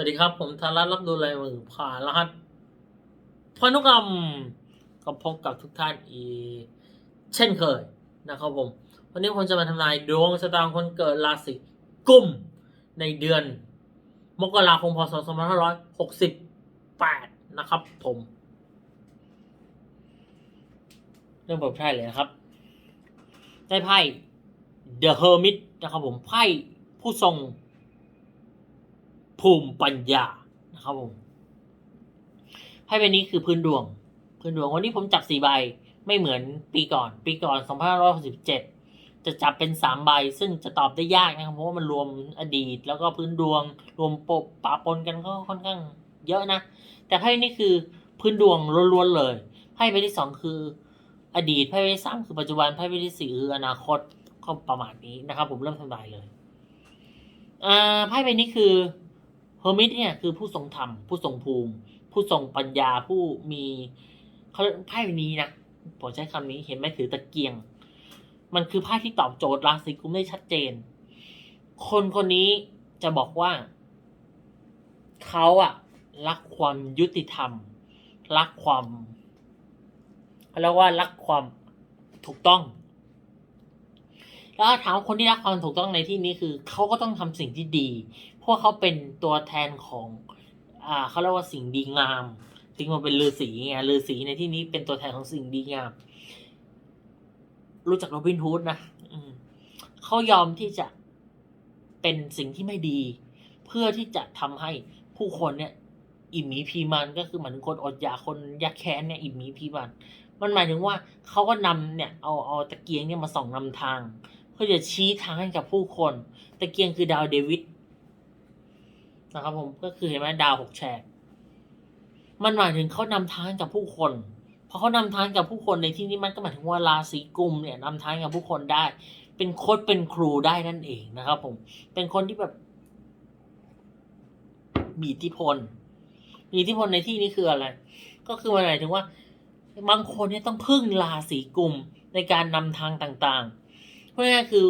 วัสดีครับ ผมธารัตรับดูลมือผ่านรหัสพนุกรรมก็พบกับทุกท่านอีกเช่นเคยนะครับผม วันนี้ผมจะมาทำนายดวงชะตางคนเกิดราศีกุมในเดือน มกราคมพศ 2568 นะครับผม เรื่องเปิดไพ่เลยนะครับได้ไพ่ The Hermit นะครับผมไพ่ผู้ทรง ภูมิปัญญานะครับผมไพ่ใบนี้คือพื้นดวง พื้นดวงวันนี้ผมจับสี่ใบไม่เหมือนปีก่อน ปีก่อน2567จะจับเป็นสามใบ ซึ่งจะตอบได้ยากนะครับเพราะว่ามันรวมอดีต แล้วก็พื้นดวง รวมปะปะปนกันก็ค่อนข้างเยอะนะ แต่ไพ่นี้คือพื้นดวงล้วนๆเลยไพ่ใบที่สองคือ อดีตไพ่ใบที่สามคือปัจจุบันไพ่ใบที่สี่คืออนาคตก็ประมาณนี้นะครับ ผมเริ่มทำนายเลยอ่าไพ่ใบนี้คือ เฮอร์มิตเนี่ยคือผู้ทรงธรรม ผู้ทรงภูมิ ผู้ทรงปัญญาผู้มีเขาเรียกไพ่ใบนี้นะผมใช้คำนี้เห็นไหมถือตะเกียง มันคือไพ่ที่ตอบโจทย์ราศีกุมได้ชัดเจน คนคนนี้จะบอกว่า เขาอะรักความยุติธรรม รักความเขาเรียกว่ารักความถูกต้อง แล้วถามว่าคนที่รักความถูกต้องในที่นี้คือ เขาก็ต้องทำสิ่งที่ดี พราะเขาเป็นตัวแทนของ อ่าเขาเรียกว่าสิ่งดีงาม จริงมันเป็นฤาษีไงฤาษีในที่นี้เป็นตัวแทนของสิ่งดีงาม รู้จักโรบินฮูดนะเขายอมที่จะเป็นสิ่งที่ไม่ดี เพื่อที่จะทำให้ผู้คนเนี่ย อิ่มมีพีมันก็คือเหมายถึงคนอดอยากคนยากแค้นเนี่ยอิ่มมีพีมันมันหมายถึงว่าเขาก็นำเนี่ยเอาเอาตะเกียงเนี่ยมาส่องนำทาง เพื่อจะชี้ทางให้กับผู้คน ตะเกียงคือดาวเดวิด นะครับผมก็คือเห็นไหมดาวหกแฉกมันหมายถึงเขานำทางกับผู้คนพอเขานำทางกับผู้คนในที่นี้มันก็หมายถึงว่าราศีกุมเนี่ยนำทางกับผู้คนได้ เป็นโค้ชเป็นครูได้นั่นเองนะครับผมเป็นคนที่แบบมีอิทธิพลมีอิทธิพลในที่นี้คืออะไร ก็คือมันหมายถึงว่า บางคนเนี่ยต้องพึ่งราศีกุมในการนำทางต่างๆเพราะงั้นคือ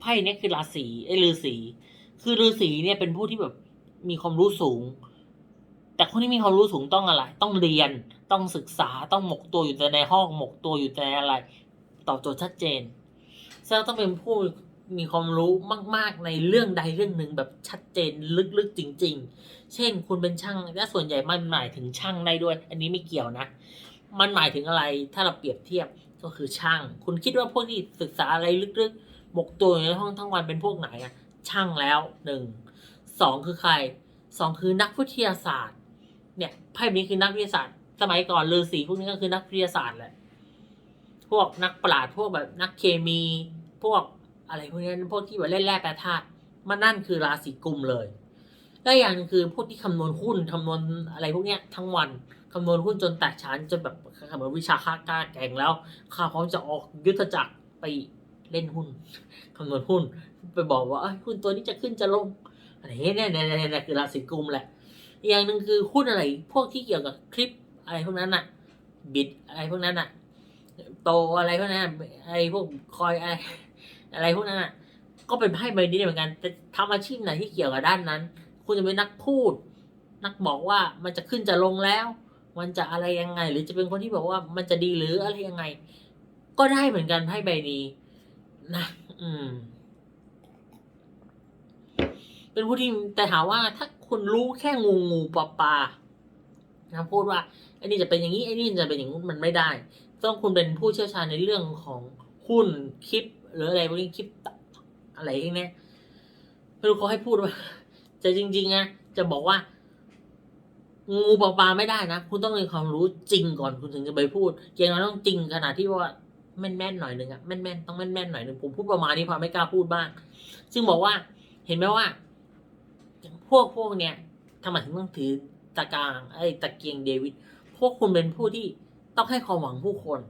ไพ่เนี่ยคือราศีไอ้ฤาษีคือฤาษีเนี่ยเป็นผู้ที่แบบ มีความรู้สูง แต่คนที่มีความรู้สูงต้องอะไร ต้องเรียนต้องศึกษาต้องหมกตัวอยู่แต่ในห้องหมกตัวอยู่แต่ในอะไรตอบโจทย์ชัดเจนแสดงว่าต้องเป็นผู้มีความรู้มาก ๆ ในเรื่องใดเรื่องหนึ่งแบบชัดเจนลึกๆจริง ๆ เช่น คุณเป็นช่างและส่วนใหญ่มันหมายถึงช่างได้ด้วย อันนี้ไม่เกี่ยวนะ มันหมายถึงอะไรถ้าเราเปรียบเทียบก็คือช่าง คุณคิดว่าพวกที่ศึกษาอะไรลึกๆหมกตัวอยู่ในห้องทั้งวันเป็นพวกไหนอะช่างแล้วหนึ่ง สองคือใครสองคือนักวิทยาศาสตร์ เนี่ยไพ่นี้คือนักวิทยาศาสตร์ สมัยก่อนฤาษีพวกนี้ก็คือนักวิทยาศาสตร์แหละพวกนักปราชญ์พวกแบบนักเคมี พวกอะไรพวกนี้พวกที่แบบเล่นแร่แปรธาตุมันนั่นคือราศีกุมเลยและอย่างนึงคือพวกที่คำนวณหุ้นคำนวณอะไรพวกเนี้ยทั้งวันคำนวณหุ้นจนแตกฉานจนแบบเหมือนวิชาค่ากล้าแก่งแล้วข้าพร้อมจะออกยุทธจักรไปเล่นหุ้นคำนวณหุ้น ไปบอกว่าหุ้นตัวนี้จะขึ้นจะลง อะไรเนี่ยเนี่ยเนี่ยเนี่ยคือราศีกุมแหละอีกอย่างหนึ่งคือหุ้นอะไร พวกที่เกี่ยวกับคลิปอะไรพวกนั้นน่ะบิดอะไรพวกนั้นน่ะโตอะไรพวกนั้นน่ะไอ้พวกคอยอะไรอะไรพวกนั้นน่ะก็เป็นไพ่ใบนี้เหมือนกันแต่ทำอาชีพไหนที่เกี่ยวกับด้านนั้น คุณจะเป็นนักพูด นักบอกว่ามันจะขึ้นจะลงแล้ว มันจะอะไรยังไง หรือจะเป็นคนที่บอกว่ามันจะดีหรืออะไรยังไง ก็ได้เหมือนกันไพ่ใบนี้ นะ อืม เป็นผู้ที่แต่ถามว่าถ้าคุณรู้แค่งูงูปลาปลานะพูดว่าไอ้นี่จะเป็นอย่างนี้ไอ้นี่จะเป็นอย่างนู้นมันไม่ได้ ต้องคุณเป็นผู้เชี่ยวชาญในเรื่องของหุ้นคลิป หรืออะไรพวกนี้คลิปอะไรพวกนี้ไม่รู้เขาให้พูดว่าแต่จริงๆนะจะบอกว่า งูปลาปลาไม่ได้นะ คุณต้องมีความรู้จริงก่อนคุณถึงจะไปพูดอย่างน้อยต้องจริงขนาดที่ว่าแม่นๆหน่อยหนึ่งอะแม่นๆต้องแม่นๆหน่อยหนึ่งผมพูดประมาณนี้พอไม่กล้าพูดบ้าง ซึ่งบอกว่าเห็นไหมว่า พวกพวกเนี้ยทำไมถึงต้องถือตะกางไอ้ตะเกียงเดวิดพวกคุณเป็นผู้ที่ต้องให้ความหวังผู้คน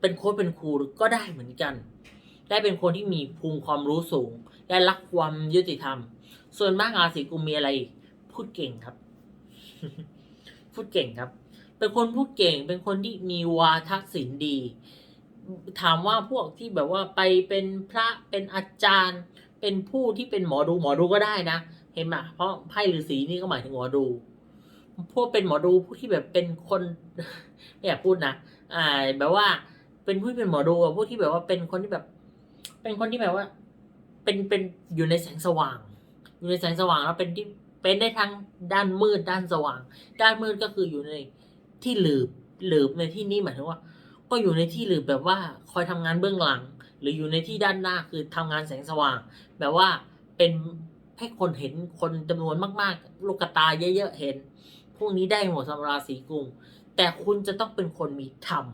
เป็นโค้ชเป็นครูก็ได้เหมือนกัน ได้เป็นคนที่มีภูมิความรู้สูงและรักความยุติธรรม ส่วนมากราศีกุมมีอะไร พูดเก่งครับ พูดเก่งครับ เป็นคนพูดเก่ง เป็นคนที่มีวาทศิลป์ดี ถามว่าพวกที่แบบว่าไปเป็นพระเป็นอาจารย์ เป็นผู้ที่เป็นหมอดูหมอดูก็ได้นะ เห็นไหมเพราะไพ่ฤาษีนี่ก็หมายถึงหมอดู พวกเป็นหมอดูผู้ที่แบบเป็นคนไม่อยากพูดนะอ่า แบบว่า เป็นผู้ที่เป็นหมอดูอะผู้ที่แบบว่าเป็นคนที่แบบ เป็นคนที่แบบว่า เป็นเป็นอยู่ในแสงสว่าง อยู่ในแสงสว่างแล้วเป็นที่เป็นได้ทั้งด้านมืดด้านสว่าง ด้านมืดก็คืออยู่ในที่หลืบหลืบในที่นี้หมายถึงว่า ก็อยู่ในที่หลืบแบบว่าคอยทำงานเบื้องหลัง หรืออยู่ในที่ด้านหน้าคือทำงานแสงสว่าง แบบว่าเป็น ให้คนเห็นคนจำนวนมาก ๆ ลูกตาเยอะๆเห็น พวกนี้ได้หมดสำหรับราศีกุมแต่คุณจะต้องเป็นคนมีธรรม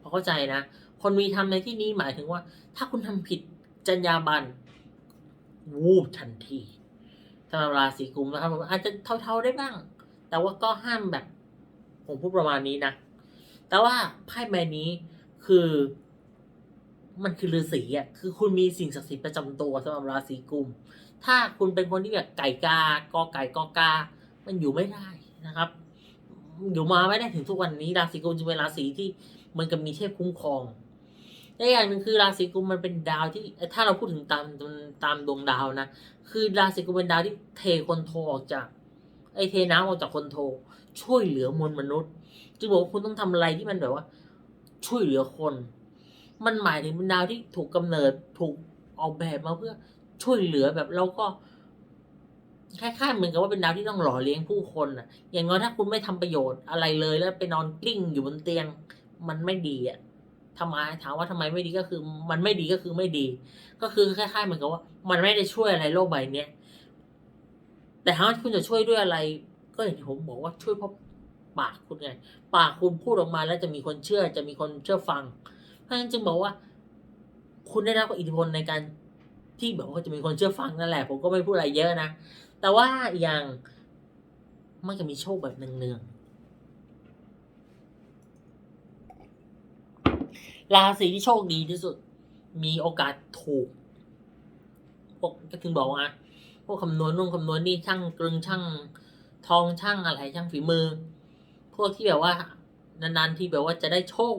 พอเข้าใจนะ คนมีธรรมในที่นี้หมายถึงว่า ถ้าคุณทำผิดจรรยาบรรณวูบทันทีสำหรับราศีกุมนะครับอาจจะเท่าๆได้บ้าง แต่ว่าก็ห้ามแบบผมพูดประมาณนี้นะ แต่ว่าไพ่ใบนี้คือ มันคือฤาษีอะคือคุณมีสิ่งศักดิ์สิทธิ์ประจำตัวสำหรับราศีกุม ถ้าคุณเป็นคนที่แบบไก่กากอไก่กอกา มันอยู่ไม่ได้นะครับ อยู่มาไม่ได้ถึงทุกวันนี้ราศีกุมจึงเป็นราศีที่มันกับมีเทพคุ้มครองและอย่างหนึ่งคือราศีกุมมันเป็นดาวที่ถ้าเราพูดถึงตามตามดวงดาวนะคือราศีกุมเป็นดาวที่เทคนโทออกจากไอเทน้ำออกจากคนโทช่วยเหลือมวลมนุษย์ จึงบอกว่าคุณต้องทำอะไรที่มันแบบว่า ช่วยเหลือคน มันหมายถึงเป็นดาวที่ถูกกำเนิดถูกออกแบบมาเพื่อช่วยเหลือแบบเราก็คล้ายๆเหมือนกับว่าเป็นดาวที่ต้องหล่อเลี้ยงผู้คนอะ อย่างน้อยถ้าคุณไม่ทำประโยชน์อะไรเลยแล้วไปนอนกลิ้งอยู่บนเตียง มันไม่ดีอะทำไมถามว่าทำไมไม่ดีก็คือ มันไม่ดีก็คือไม่ดี ก็คือคล้ายๆเหมือนกับว่า มันไม่ได้ช่วยอะไรโลกใบเนี้ยแต่ถ้าคุณจะช่วยด้วยอะไร ก็อย่างที่ผมบอกว่าช่วยเพราะปากคุณไง ปากคุณพูดออกมาแล้วจะมีคนเชื่อ จะมีคนเชื่อฟัง ราะฉะนั้นจึงบอกว่า คุณได้รับอิทธิพลในการที่แบบว่าจะมีคนเชื่อฟังนั่นแหละ ผมก็ไม่พูดอะไรเยอะนะ แต่ว่าอย่างมันจะมีโชคแบบเนืองๆราศีที่โชคดีที่สุด มีโอกาสถูกพวกก็ถึงบอกว่าพวกคำนวณนู่นคำนวณนี่ช่างกลึงช่างทองช่างอะไรช่างฝีมือ พวกที่แบบว่านานๆที่แบบว่าจะได้โชค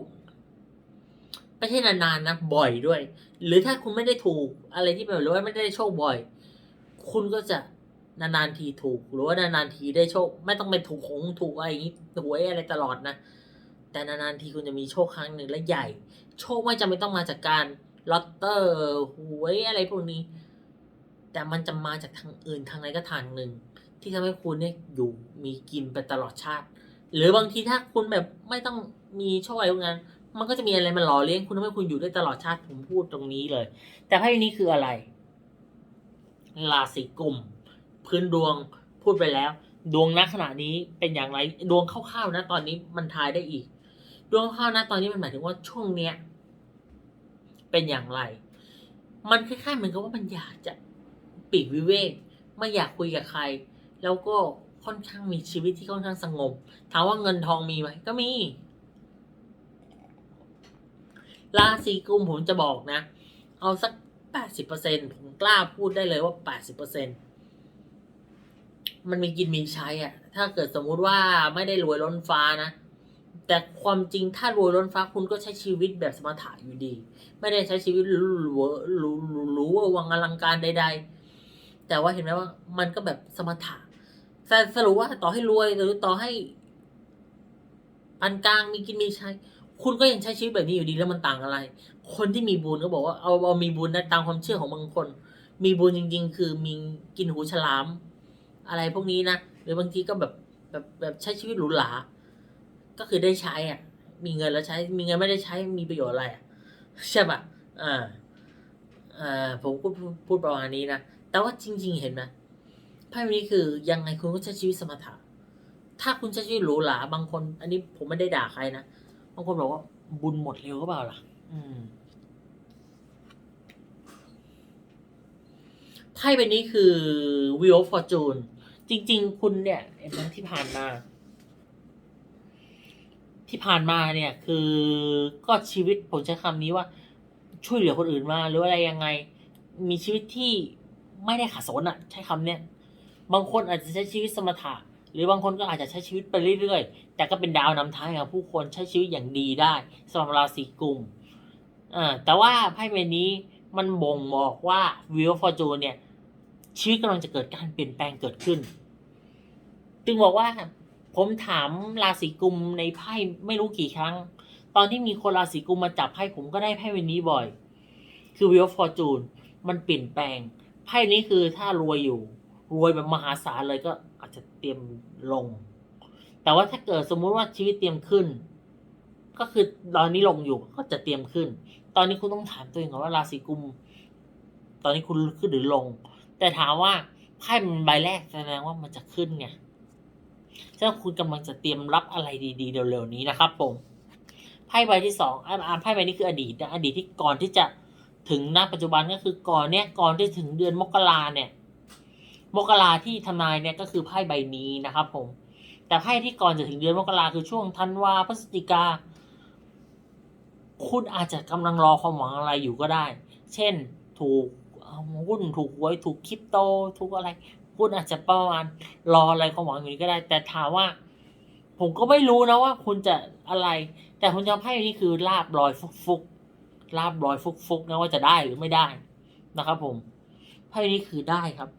ไม่ใช่นานๆนะบ่อยด้วย หรือถ้าคุณไม่ได้ถูกอะไรที่แบบหรือว่าไม่ได้โชคบ่อย คุณก็จะนานๆทีถูก หรือว่านานๆทีได้โชค ไม่ต้องไปถูกของถูกอะไรอย่างนี้หวยอะไรตลอดนะแต่นานๆทีคุณจะมีโชคครั้งหนึ่งและใหญ่ โชคไม่จำเป็นต้องมาจากการลอตเตอร์หวยอะไรพวกนี้ แต่มันจะมาจากทางอื่นทางไหนก็ทางหนึ่ง ที่ทำให้คุณเนี่ยอยู่มีกินไปตลอดชาติ หรือบางทีถ้าคุณแบบไม่ต้องมีโชคอะไรพวกนั้น มันก็จะมีอะไรมาหล่อเลี้ยงคุณทำให้คุณอยู่ได้ตลอดชาติผมพูดตรงนี้เลย แต่ไพ่นี้คืออะไร ราศีกุม พื้นดวงพูดไปแล้ว ดวงณขณะนี้เป็นอย่างไร ดวงคร่าวๆนะตอนนี้มันทายได้อีก ดวงคร่าวๆนะตอนนี้มันหมายถึงว่าช่วงเนี้ย เป็นอย่างไร มันคล้ายๆเหมือนกับว่ามันอยากจะปีกวิเวกไม่อยากคุยกับใคร แล้วก็ค่อนข้างมีชีวิตที่ค่อนข้างสงบถามว่าเงินทองมีไหมก็มี ราศีกุมผมจะบอกนะ เอาสักแปดสิบเปอร์เซ็นผมกล้าพูดได้เลยว่าแปดสิบเปอร์เซ็นมันมีกินมีใช้อะถ้าเกิดสมมุติว่าไม่ได้รวยล้นฟ้านะ แต่ความจริงถ้ารวยล้นฟ้าคุณก็ใช้ชีวิตแบบสมถะอยู่ดี ไม่ได้ใช้ชีวิตหรูหรูหรูหรูวังอลังการใด ๆ แต่ว่าเห็นไหมว่า มันก็แบบสมถะแต่สรุปว่าต่อให้รวยหรือต่อให้ปานกลางมีกินมีใช้ คุณก็ยังใช้ชีวิตแบบนี้อยู่ดีแล้วมันต่างอะไร คนที่มีบุญก็บอกว่าเอาเอามีบุญนะตามความเชื่อของบางคน มีบุญจริง ๆ คือมีกินหูฉลาม อะไรพวกนี้นะหรือบางทีก็แบบแบบแบบใช้ชีวิตหรูหราก็คือได้ใช้อะ มีเงินแล้วใช้ มีเงินไม่ได้ใช้มีประโยชน์อะไรอะใช่ปะอ่าอ่าผมก็พูดพูดประมาณนี้นะแต่ว่าจริง ๆ เห็นไหมไพ่ใบนี้คือยังไงคุณก็ใช้ชีวิตสมถะถ้าคุณใช้ชีวิตหรูหราบางคน อันนี้ผมไม่ได้ด่าใครนะางคนบอกว่าบุญหมดเร็วก็เปล่าล่ะ อืมไพ่ใบนี้คือ Wheel of Fortune จริง ๆ คุณเนี่ยเห็นไหมที่ผ่านมา ที่ผ่านมาเนี่ย คือก็ชีวิตผมใช้คำนี้ว่า ช่วยเหลือคนอื่นมาหรือว่าอะไรยังไง มีชีวิตที่ไม่ได้ขาดสนอะใช้คำเนี้ยบางคนอาจจะใช้ชีวิตสมถะ หรือบางคนก็อาจจะใช้ชีวิตไปเรื่อยๆ แต่ก็เป็นดาวนำทางของผู้คนใช้ชีวิตอย่างดีได้สำหรับราศีกุมอแต่ว่าไพ่ใบนี้มันบ่งบอกว่าวิวฟอร์จูเนี่ยชีวิตกำลังจะเกิดการเปลี่ยนแปลงเกิดขึ้น จึงบอกว่าผมถามราศีกุมในไพ่ไม่รู้กี่ครั้ง ตอนที่มีคนราศีกุมมาจับไพ่ผมก็ได้ไพ่ใบนี้บ่อย คือ Wheel of Fortune มันเปลี่ยนแปลงไพ่นี้คือถ้ารวยอยู่ รวยแบบมหาศาลเลยก็ จจะเตรียมลง แต่ว่าถ้าเกิดสมมุติว่าชีวิตเตรียมขึ้น ก็คือตอนนี้ลงอยู่ก็จะเตรียมขึ้น ตอนนี้คุณต้องถามตัวเองก่อนว่าราศีกุม ตอนนี้คุณขึ้นหรือลง แต่ถามว่าไพ่มันใบแรกแสดงว่ามันจะขึ้นไงฉะนั้นคุณกำลังจะเตรียมรับอะไรดีๆเร็วๆนี้นะครับผมไพ่ใบที่สองอ่าอ่าไพ่ใบนี้คืออดีตนะอดีตที่ก่อนที่จะถึงณปัจจุบันก็คือก่อนเนี้ยก่อนที่ถึงเดือนมกราเนี่ย มกราที่ทำนายเนี่ยก็คือไพ่ใบนี้นะครับผม แต่ไพ่ที่ก่อนจะถึงเดือนมกราคือช่วงธันวาพฤศจิกา คุณอาจจะกำลังรอความหวังอะไรอยู่ก็ได้ เช่น ถูกหุ้นถูกหวยถูกคริปโต ถูกอะไร คุณอาจจะประมาณรออะไรความหวังอยู่นี้ก็ได้ แต่ถามว่า ผมก็ไม่รู้นะว่าคุณจะอะไร แต่คุณจะไพ่นี้คือลาบลอยฟุกๆลาบลอยฟุกฟุกๆนะว่าจะได้หรือไม่ได้นะครับผมไพ่นี้คือได้ครับ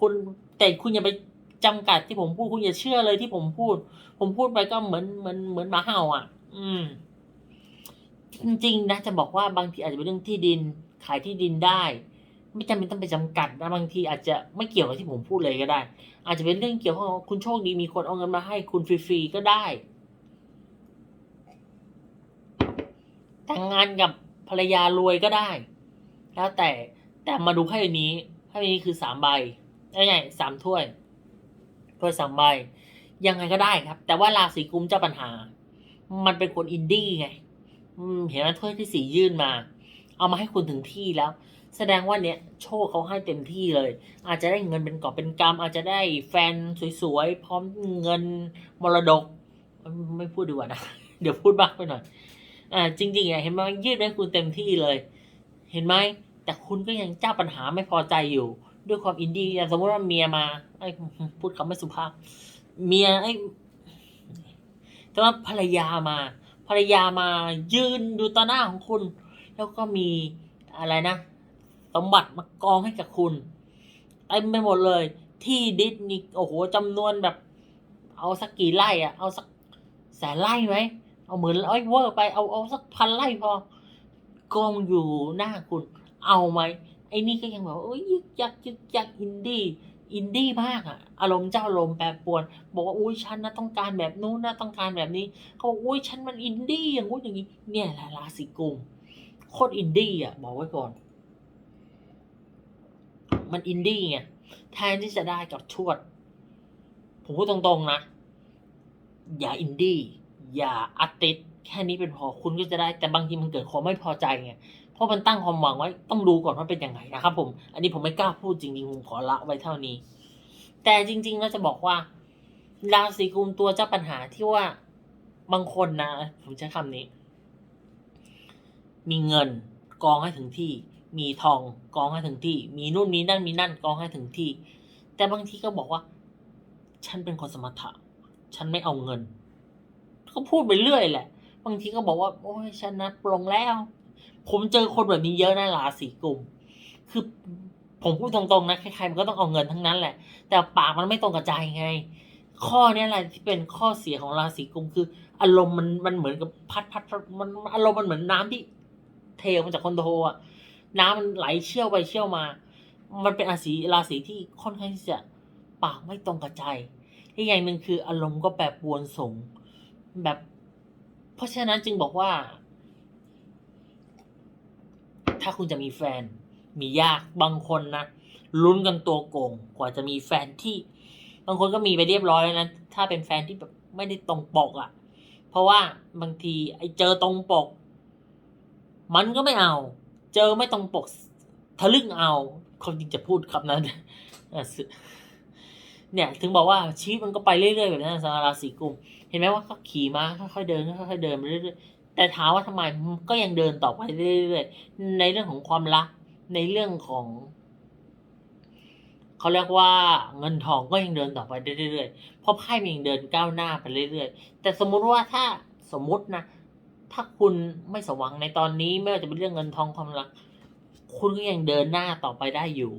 คุณแต่คุณอย่าไปจำกัดที่ผมพูดคุณอย่าเชื่อเลยที่ผมพูด ผมพูดไปก็เหมือนเหมือนเหมือนหมาเห่าอะ อืม จริง ๆ นะจะบอกว่าบางทีอาจจะเป็นเรื่องที่ดินขายที่ดินได้ ไม่จำเป็นต้องไปจำกัดนะบางทีอาจจะไม่เกี่ยวกับที่ผมพูดเลยก็ได้ อาจจะเป็นเรื่องเกี่ยวกับคุณโชคดีมีคนเอาเงินมาให้คุณฟรีๆก็ได้แต่งงานกับภรรยารวยก็ได้ แล้วแต่แต่มาดูไพ่นี้ไพ่นี้คือสามใบ ได้ไงสามถ้วยถ้วยสามใบ ยังไงก็ได้ครับ แต่ว่าราศีกุมเจ้าปัญหา มันเป็นคนอินดี้ไงเห็นไหมถ้วยที่สียื่นมา เอามาให้คุณถึงที่แล้ว แสดงว่าเนี่ยโชคเขาให้เต็มที่เลย อาจจะได้เงินเป็นกอบเป็นกำอาจจะได้แฟนสวยๆ พร้อมเงินมรดก ไม่พูดดีกว่านะ เดี๋ยวพูดมากไปหน่อยอ่าจริงๆอะเห็นไหมยืดให้คุณเต็มที่เลย เห็นไหมแต่คุณก็ยังเจ้าปัญหาไม่พอใจอยู่ ด้วยความอินดี้อย่างสมมติว่าเมียมาไอ้พูดคำไม่สุภาพ เมียไอ้แต่ว่าภรรยามา ภรรยามายืนดูต่อหน้าของคุณ แล้วก็มีอะไรนะสมบัติมากองให้กับคุณเต็มไปหมดเลย ที่ดิสนี่โอ้โหจำนวนแบบ เอาสักกี่ไร่อะเอาสักแสนไร่ไหมเอาเหมื่นไร่เวอร์ไปเอาเอาสักพันไร่พอกองอยู่หน้าคุณ เอาไหม ไอ้นี่ก็ยังบอกว่าเอ้ยยึกยักยึกยักอินดี้อินดี้มากอะอารมณ์เจ้าอารมณ์แปรปรวน บอกว่าอุ้ยฉันนะต้องการแบบนู้นนะต้องการแบบนี้เขาบอกอุ้ยฉันมันอินดี้อย่างงู้นอย่างนี้ เนี่ยแหละราศีกุมโคตรอินดี้อะบอกไว้ก่อน มันอินดี้ไงแทนที่จะได้กับชวด ผมพูดตรงๆนะ อย่าอินดี้อย่าอาร์ติสแค่นี้เป็นพอคุณก็จะได้แต่บางทีมันเกิดความไม่พอใจไง เพราะมันตั้งความหวังไว้ต้องดูก่อนว่าเป็นยังไงนะครับ ผม อันนี้ผมไม่กล้าพูดจริงๆผมขอละไว้เท่านี้ แต่จริงๆเราจะบอกว่าราศีกุมตัวเจ้าปัญหาที่ว่าบางคนนะ ผมใช้คำนี้ มีเงินกองให้ถึงที่ มีทองกองให้ถึงที่ มีนู่นมีนั่นมีนั่นกองให้ถึงที่ แต่บางทีก็บอกว่า ฉันเป็นคนสมถะฉันไม่เอาเงินก็พูดไปเรื่อยแหละ บางทีก็บอกว่า โอ้ยฉันนะปลงแล้ว ผมเจอคนแบบนี้เยอะนะราศีกุม คือผมพูดตรงๆนะใครๆมันก็ต้องเอาเงินทั้งนั้นแหละ แต่ปากมันไม่ตรงกับใจไง ข้อนี้แหละที่เป็นข้อเสียของราศีกุมคือ อารมณ์มันมันเหมือนกับพัดพัดมันอารมณ์มันเหมือนน้ำที่เทออกมาจากคอนโดอะน้ำมันไหลเชี่ยวไปเชี่ยวมา มันเป็นราศีราศีที่ค่อนข้างที่จะปากไม่ตรงกับใจอีกอย่างหนึ่งคืออารมณ์ก็แปรปรวนสูงแบบ เพราะฉะนั้นจึงบอกว่า ถ้าคุณจะมีแฟน มียากบางคนนะลุ้นกันตัวโกงกว่าจะมีแฟนที่ บางคนก็มีไปเรียบร้อยแล้วนะถ้าเป็นแฟนที่แบบไม่ได้ตรงปกอะ่ะ เพราะว่าบางทีไอ้เจอตรงปก มันก็ไม่เอา เจอไม่ตรงปกทะลึ่งเอาคนจริงจะพูดคำนั้นเออสึเนี่ยถึงบอกว่าชีวิตมันก็ไปเรื่อยๆแบบนั้นสำหรับราศีกุม เห็นไหมว่าเขาขี่ม้าค่อยๆเดินค่อยๆเดินไปเรื่อย แต่ถามว่าทำไมก็ยังเดินต่อไปเรื่อยๆในเรื่องของความรัก ในเรื่องของเขาเรียกว่าเงินทองก็ยังเดินต่อไปเรื่อยๆเพราะไพ่มันยังเดินก้าวหน้าไปเรื่อยๆ แต่สมมุติว่าถ้าสมมุตินะ ถ้าคุณไม่สมหวังในตอนนี้ไม่ว่าจะเป็นเรื่องเงินทองความรัก คุณก็ยังเดินหน้าต่อไปได้อยู่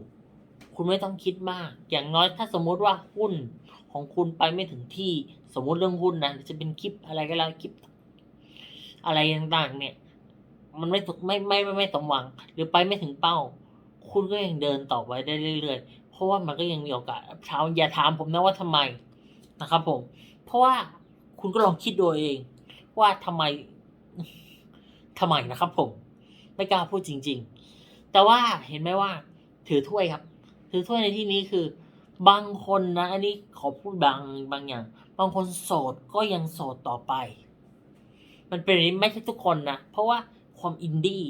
คุณไม่ต้องคิดมาก อย่างน้อยถ้าสมมุติว่าหุ้นของคุณไปไม่ถึงที่ สมมุติเรื่องหุ้นนะจะเป็นคลิปอะไรก็แล้วคลิป อะไรต่างๆ เนี่ย มันไม่ถูกไม่ไม่ไม่ไม่สมหวัง หรือไปไม่ถึงเป้า คุณก็ยังเดินต่อไปได้เรื่อยๆ เพราะว่ามันก็ยังมีโอกาสถาอย่าถามผมนะว่าทำไมนะครับผม เพราะว่าคุณก็ลองคิดดูเอง ว่าทำไมทำไมนะครับผม ไม่กล้าพูดจริง ๆ แต่ว่าเห็นไหมว่า ถือถ้วยครับ ถือถ้วยในที่นี้คือบางคนนะ อันนี้ขอพูดบางบางอย่าง บางคนโสดก็ยังโสดต่อไป มันเป็นนี้ไม่ใช่ทุกคนนะ เพราะว่าความอินดี้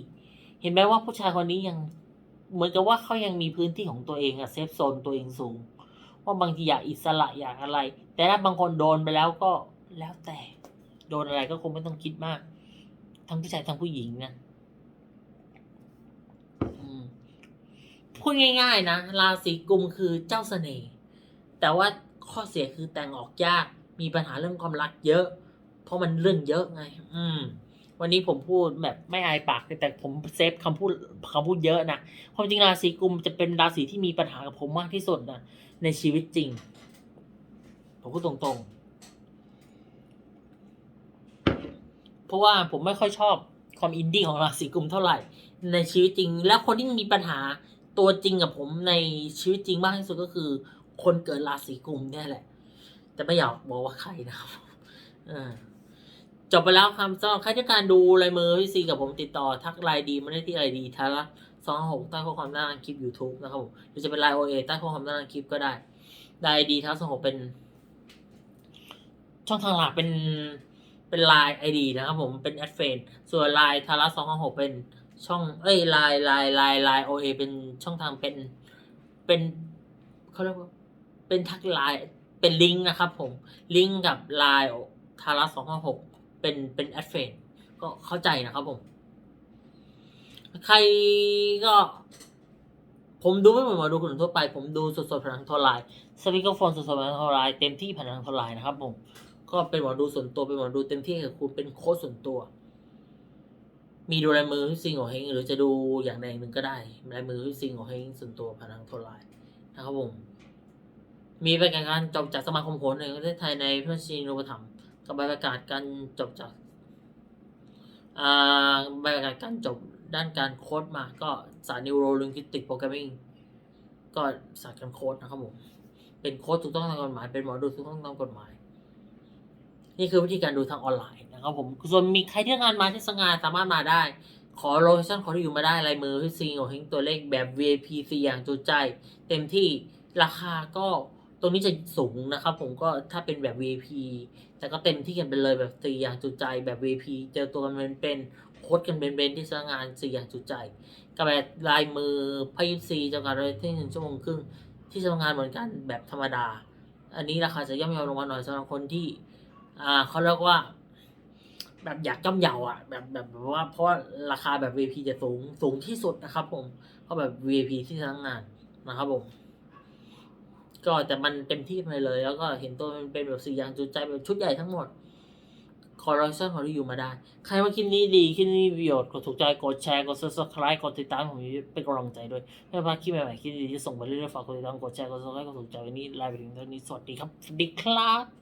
เห็นไหมว่าผู้ชายคนนี้ยังเหมือนกับว่าเขายังมีพื้นที่ของตัวเองอะเซฟโซนตัวเองสูง ว่าบางทีอยากอิสระอยากอะไร แต่ถ้าบางคนโดนไปแล้วก็แล้วแต่ โดนอะไรก็คงไม่ต้องคิดมาก ทั้งผู้ชายทั้งผู้หญิงนะพูดง่าย ๆ นะ ราศีกุมคือเจ้าเสน่ห์แต่ว่าข้อเสียคือแต่งออกยากมีปัญหาเรื่องความรักเยอะ เพราะมันเรื่องเยอะไง อืม วันนี้ผมพูดแบบไม่อายปากแต่ผมเซฟคำพูดคำพูดเยอะนะความจริงราศีกุมจะเป็นราศีที่มีปัญหากับผมมากที่สุดนะในชีวิตจริง ผมพูดตรงๆ เพราะว่าผมไม่ค่อยชอบความอินดี้ของราศีกุมเท่าไหร่ ในชีวิตจริง แล้วคนที่มีปัญหาตัวจริงกับผมในชีวิตจริงมากที่สุดก็คือ คนเกิดราศีกุมเนี่ยแหละ แต่ไม่อยากบอกว่าใครนะครับอ่า จบไปแล้วครับสำหรับใครที่การดูลายมือพี่ซีกับผมติดต่อทักไลน์ดีมาได้ที่ไลน์ดีทัละสองหกใต้ข้อความด้านล่างคลิป YouTube นะครับผมหรือจะเป็นไลน์โอเอใต้ข้อความด้านล่างคลิปก็ได้ไลน์ดีทัละสองหกเป็น ช่องทางหลักเป็นเป็นไลน์ไอดีนะครับผมเป็นแอดเฟนส่วนไลน์ทาระสองหกเป็นช่องเอ้ยไลน์ไลน์ไลน์ไลน์โอเอเป็นช่องทางเป็นเป็นเขาเรียกว่าเป็นทักไลน์เป็นลิงก์นะครับผมลิงก์กับไลน์ทาระสองหก เป็นเป็นแอดเฟนก็เข้าใจนะครับผม ใครก็ ผมดูไม่เหมือนมอดูคนทั่วไป ผมดูสดๆผ่านทางทรไลน์สปีกเกอร์โฟนสดๆผ่านทางทรไลน์เต็มที่ผ่านทางทรไลน์นะครับ ผม ก็เป็นหมอดูส่วนตัวเป็นหมอดูเต็มที่กับคุณเป็นโค้ชส่วนตัว มีดูลายมือที่ซิงของเฮงหรือจะดูอย่างใดอย่างหนึ่งก็ได้ลายมือที่ซิงของเฮงส่วนตัวผ่านทางทรไลน์นะครับผมมีใบประกาศการจบจากสมาคมโหนแห่งประเทศไทยในพระชินรูปถัมภ์ กับใบประกาศการจบจากใบประกาศการจบด้านการโค้ดมาก็สายนิวโรลิงคิติกโปรแกรมมิ่งก็ศาสตร์การโค้ดนะครับผมเป็นโค้ดถูกต้องตามกฎหมาย เป็นหมอดูถูกต้องตามกฎหมาย นี่คือวิธีการดูทางออนไลน์นะครับผมส่วนมีใครที่งารมาที่สงานสามารถมาได้ ขอโลเคชั่นขอที่อยู่มาได้ลายมือที่ซีโอเฮงตัวเลขแบบ VIP สี่อย่างจุใจ เต็มที่ราคาก็ ตรงนี้จะสูงนะครับ ผมก็ถ้าเป็นแบบ V.P. แต่ก็เต็มที่กันไปเลยแบบสี่อย่างจุใจแบบ V.P. เจอตัวกันเป็นเป็นโค้ดกันเป็นเป็นที่สงานสี่อย่างจุใจกับแบบลายมือพยิปซีจำกัดเวลาที่หนึ่งชั่วโมงครึ่งที่ทำงานเหมือนกันแบบธรรมดา อันนี้ราคาจะย่อมเยาลงมาหน่อยสำหรับคนที่ อ่าเขาเรียกว่า แบบอยากย่อมเยาอะ แบบแบบว่าเพราะราคาแบบ V.P. จะสูงสูงที่สุดนะครับ ผมเพราะแบบ V.P. ที่ทั้งงานนะครับผม ก็แต่มันเต็มที่ไปเลย แล้วก็เห็นตัวมันเป็นแบบสี่อย่างจุใจแบบชุดใหญ่ทั้งหมดคอร์รัปชันของที่อยู่มาได้ ใครว่าคลิปนี้ดีคลิปนี้มีประโยชน์กดถูกใจกดแชร์กด subscribe กดติดตามผมเป็นกำลังใจด้วยไม่พลาดคลิปใหม่ๆคลิปดีๆที่ส่งไปเรื่อยๆฝากกดติดตามกดแชร์กด subscribe กดถูกใจวันนี้ลาไปถึงเท่านี้สวัสดีครับสวัสดีครับ